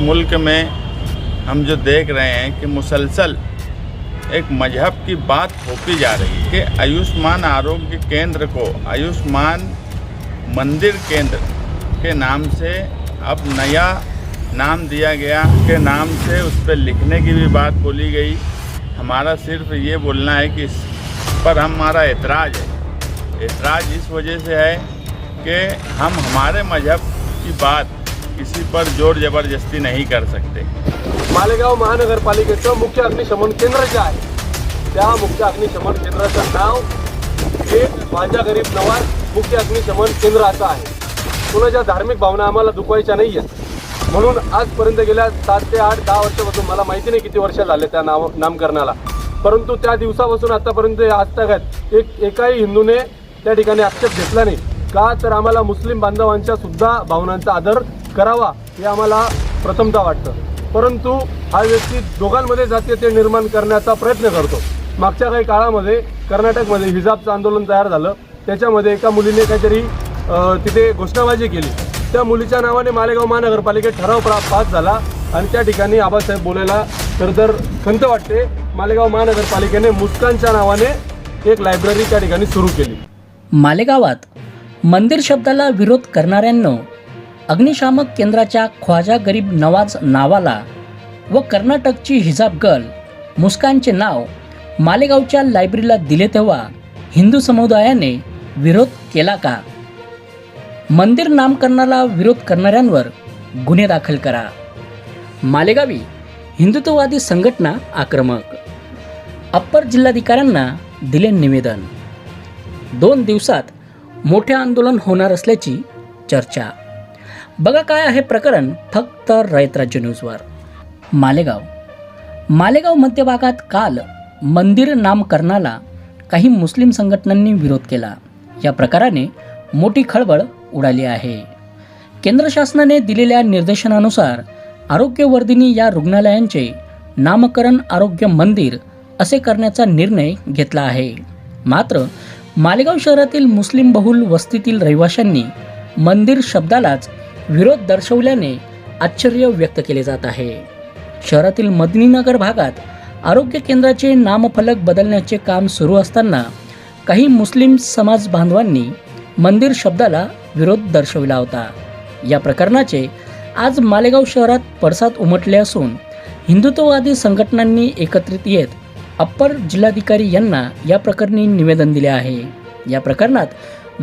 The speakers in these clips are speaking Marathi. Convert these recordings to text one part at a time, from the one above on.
मुल्क में हम जो देख रहे हैं कि मुसलसल एक मज़हब की बात होती जा रही है कि आयुष्मान आरोग्य केंद्र को, आयुष्मान मंदिर केंद्र के नाम से अब नया नाम दिया गया के नाम से उस पर लिखने की भी बात बोली गई। हमारा सिर्फ़ ये बोलना है कि इस पर हमारा एतराज़ है। एतराज़ इस वजह से है कि हम, हमारे मज़हब की बात किसी पर जोर ज़बरदस्ती नहीं कर सकते। मालेगाव महानगरपालिकेचं मुख्य अग्निशमन केंद्र जे आहे. त्या मुख्य अग्निशमन केंद्राचं नाव हे माझ्या गरीब नवाज मुख्य अग्निशमन केंद्र असं आहे. कुणाच्या धार्मिक भावना आम्हाला दुखवायच्या नाही आहेत म्हणून आजपर्यंत गेल्या सात ते आठ दहा वर्षापासून मला माहिती नाही किती वर्ष झाले त्या नाव नामकरणाला. परंतु त्या दिवसापासून आतापर्यंत आज एक एकाही हिंदूने त्या ठिकाणी आक्षेप घेतला नाही. का तर आम्हाला मुस्लिम बांधवांच्या सुद्धा भावनांचा आदर करावा हे आम्हाला प्रथमता वाटतं. परंतु हा व्यक्ती दोघांमध्ये जातीयते निर्माण करण्याचा प्रयत्न करतो. मागच्या काही काळामध्ये कर्नाटकमध्ये हिजाबचं आंदोलन तयार झालं. त्याच्यामध्ये एका मुलीने काहीतरी तिथे घोषणाबाजी केली. त्या मुलीच्या नावाने मालेगाव महानगरपालिकेत ठराव प्रा पास झाला आणि त्या ठिकाणी आबासाहेब बोलायला तर तर खंत वाटते. मालेगाव महानगरपालिकेने मुस्कानच्या नावाने एक लायब्ररी त्या ठिकाणी सुरू केली. मालेगावात मंदिर शब्दाला विरोध करणाऱ्यांना अग्निशामक केंद्राच्या ख्वाजा गरीब नवाज नावाला व कर्नाटकची हिजाब गर्ल मुस्कानचे नाव मालेगावच्या लायब्ररीला दिले तेव्हा हिंदू समुदायाने विरोध केला का? मंदिर नामकरणाला विरोध करणाऱ्यांवर गुन्हे दाखल करा. मालेगावी हिंदुत्ववादी संघटना आक्रमक. अप्पर जिल्हाधिकाऱ्यांना दिले निवेदन. दोन दिवसात मोठे आंदोलन होणार असल्याची चर्चा. बघा काय आहे प्रकरण फक्त रयत राज्य न्यूजवर मालेगाव. मालेगाव मध्यभागात काल मंदिर नामकरणाला काही मुस्लिम संघटनांनी विरोध केला. या प्रकाराने मोठी खळबळ उडाली आहे. केंद्र शासनाने दिलेल्या निर्देशनानुसार आरोग्यवर्धिनी या रुग्णालयांचे नामकरण आरोग्य मंदिर असे करण्याचा निर्णय घेतला आहे. मात्र मालेगाव शहरातील मुस्लिम बहुल वस्तीतील रहिवाशांनी मंदिर शब्दालाच विरोध दर्शवल्याने आश्चर्य व्यक्त केले जात आहे. शहरातील मदनीनगर भागात आरोग्य केंद्राचे नामफलक बदलण्याचे काम सुरू असताना काही मुस्लिम समाज बांधवांनी मंदिर शब्दाला विरोध दर्शविला होता. या प्रकरणाचे आज मालेगाव शहरात पडसाद उमटले असून हिंदुत्ववादी संघटनांनी एकत्रित येत अप्पर जिल्हाधिकारी यांना या प्रकरणी निवेदन दिले आहे. या प्रकरणात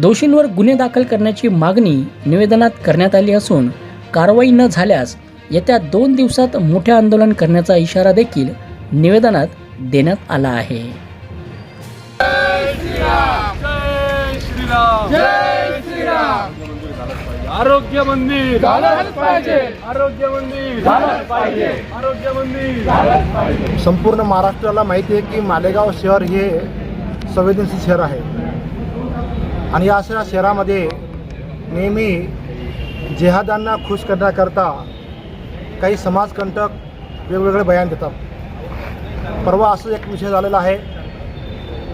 दोषींवर गुन्हे दाखल करण्याची मागणी निवेदनात करण्यात आली असून कारवाई न झाल्यास येत्या दोन दिवसात मोठे आंदोलन करण्याचा इशारा देखील निवेदनात देण्यात आला आहे. आरोग्य मंदिर आरोग्य मंदिर संपूर्ण महाराष्ट्राला माहिती आहे की मालेगाव शहर हे संवेदनशील शहर आहे. आणि या अशा शहरामध्ये नेहमी जेहादांना खुश करण्याकरता काही समाजकंटक वेगवेगळे बयान देतात. परवा असं एक विषय झालेला आहे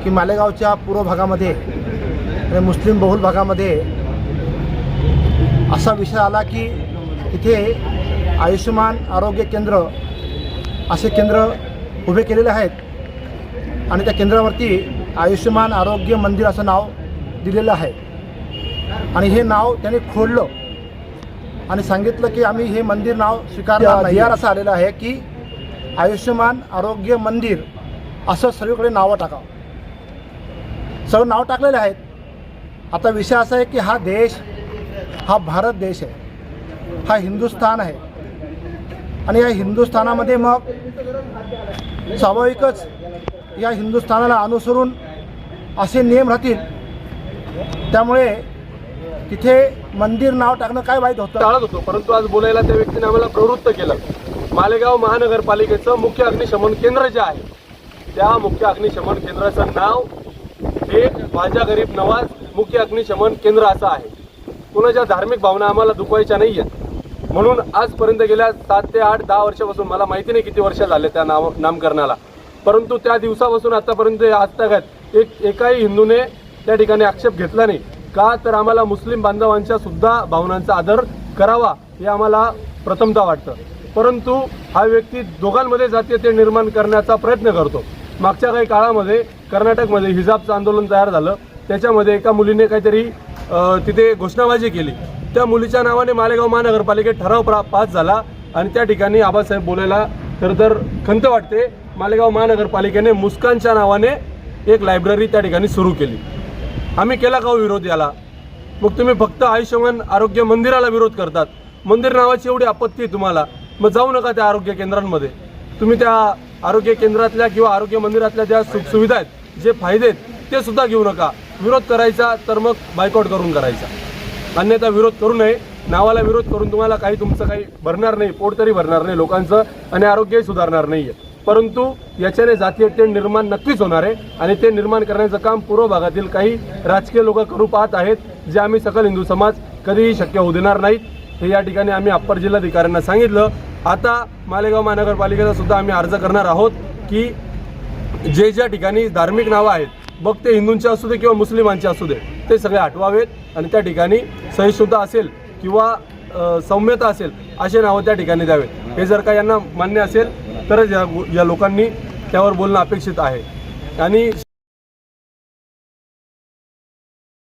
की मालेगावच्या पूर्व भागामध्ये आणि मुस्लिम बहुल भागामध्ये असा विषय आला की तिथे आयुष्यमान आरोग्य केंद्र असे केंद्र उभे केलेले आहेत. आणि त्या केंद्रावरती आयुष्यमान आरोग्य मंदिर असं नाव दिलेलं आहे. आणि हे नाव त्याने खोडलं. आणि सांगितलं की आम्ही हे मंदिर नाव स्वीकारणार नाही यार असं आलेलं आहे की आयुष्यमान आरोग्य मंदिर असं सर्वीकडे नावं टाकावं. सर्व नाव टाकलेले आहेत. आता विषय असा आहे की हा देश हा भारत देश आहे. हा हिंदुस्थान आहे. आणि या हिंदुस्थानामध्ये मग स्वाभाविकच या हिंदुस्थानाला अनुसरून असे नियम राहतील त्यामुळे तिथे मंदिर नाव टाकणं काय वाईट होतं टाळत होतो परंतु आज बोलायला त्या व्यक्तीने आम्हाला प्रवृत्त केलं. मालेगाव महानगरपालिकेचं मुख्य अग्निशमन केंद्र जे आहे त्या मुख्य अग्निशमन केंद्राचं नाव हे माझ्या गरीब नवाज मुख्य अग्निशमन केंद्र असं आहे. कुणाच्या धार्मिक भावना आम्हाला दुखवायच्या नाही आहेत म्हणून आजपर्यंत गेल्या सात ते आठ दहा वर्षापासून मला माहिती नाही किती वर्ष झाले त्या नाव नामकरणाला. परंतु त्या दिवसापासून आतापर्यंत आजतागत एक एकाही हिंदूने त्या ठिकाणी आक्षेप घेतला नाही. का तर आम्हाला मुस्लिम बांधवांच्या सुद्धा भावनांचा आदर करावा हे आम्हाला प्रथमतः वाटतं. परंतु हा व्यक्ती दोघांमध्ये जातीय ते निर्माण करण्याचा प्रयत्न करतो. मागच्या काही काळामध्ये कर्नाटकमध्ये हिजाबचं आंदोलन तयार झालं. त्याच्यामध्ये एका मुलीने काहीतरी तिथे घोषणाबाजी केली. त्या मुलीच्या नावाने मालेगाव महानगरपालिकेत ठराव प्रा पास झाला आणि त्या ठिकाणी आबासाहेब बोलायला खरं तर खंत वाटते. मालेगाव महानगरपालिकेने मुस्कानच्या नावाने एक लायब्ररी त्या ठिकाणी सुरू केली. आम्ही केला का हो विरोध याला? मग तुम्ही फक्त आयुष्यमान आरोग्य मंदिराला विरोध करतात. मंदिर नावाची एवढी आपत्ती आहे तुम्हाला. मग जाऊ नका त्या आरोग्य केंद्रांमध्ये. तुम्ही त्या आरोग्य केंद्रातल्या किंवा आरोग्य मंदिरातल्या ज्या सुखसुविधा आहेत जे फायदे आहेत ते सुद्धा घेऊ नका. विरोध करायचा तर मग बायकॉट करून करायचा. अन्यथा विरोध करू नये. नावाला विरोध करून तुम्हाला काही तुमचं काही भरणार नाही पोट तरी भरणार नाही लोकांचं आणि आरोग्यही सुधारणार नाही आहे परंतु याच्याने जातीय ते निर्माण नक्कीच होणार आहे आणि ते निर्माण करण्याचं काम पूर्व भागातील काही राजकीय लोक करू पाहत आहेत जे आम्ही सकल हिंदू समाज कधीही शक्य होऊ देणार नाहीत. हे या ठिकाणी आम्ही अप्पर जिल्हाधिकाऱ्यांना सांगितलं. आता मालेगाव महानगरपालिकेचा सुद्धा आम्ही अर्ज करणार आहोत की जे ज्या ठिकाणी धार्मिक नावं आहेत मग ते हिंदूंचे असू दे किंवा मुस्लिमांचे असू दे ते सगळे हटवावेत आणि त्या ठिकाणी सहिष्णुता असेल किंवा सौम्यता असेल असे नावं त्या ठिकाणी द्यावेत. हे जर का यांना मान्य असेल तरच या या लोकांनी त्यावर बोलणं अपेक्षित आहे. आणि